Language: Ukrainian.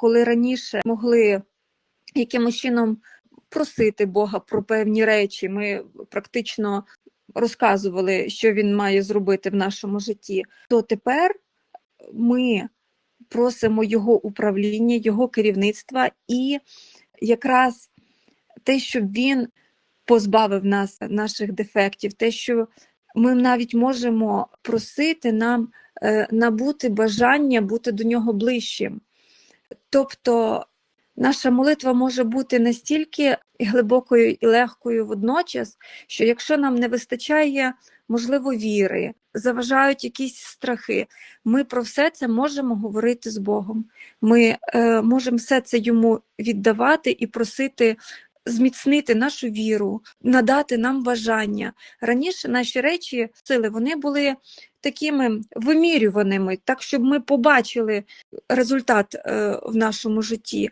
коли раніше могли якимось чином просити Бога про певні речі, ми практично розказували, що він має зробити в нашому житті, то тепер ми просимо його управління, його керівництва і якраз те, щоб він позбавив нас наших дефектів, те, що ми навіть можемо просити нам е, набути бажання бути до нього ближчим. Тобто наша молитва може бути настільки глибокою і легкою водночас, що якщо нам не вистачає, можливо, віри, заважають якісь страхи, ми про все це можемо говорити з Богом. Ми е, можемо все це йому віддавати і просити. Зміцнити нашу віру, надати нам бажання. Раніше наші речі, сили, вони були такими вимірюваними, так щоб ми побачили результат е, в нашому житті.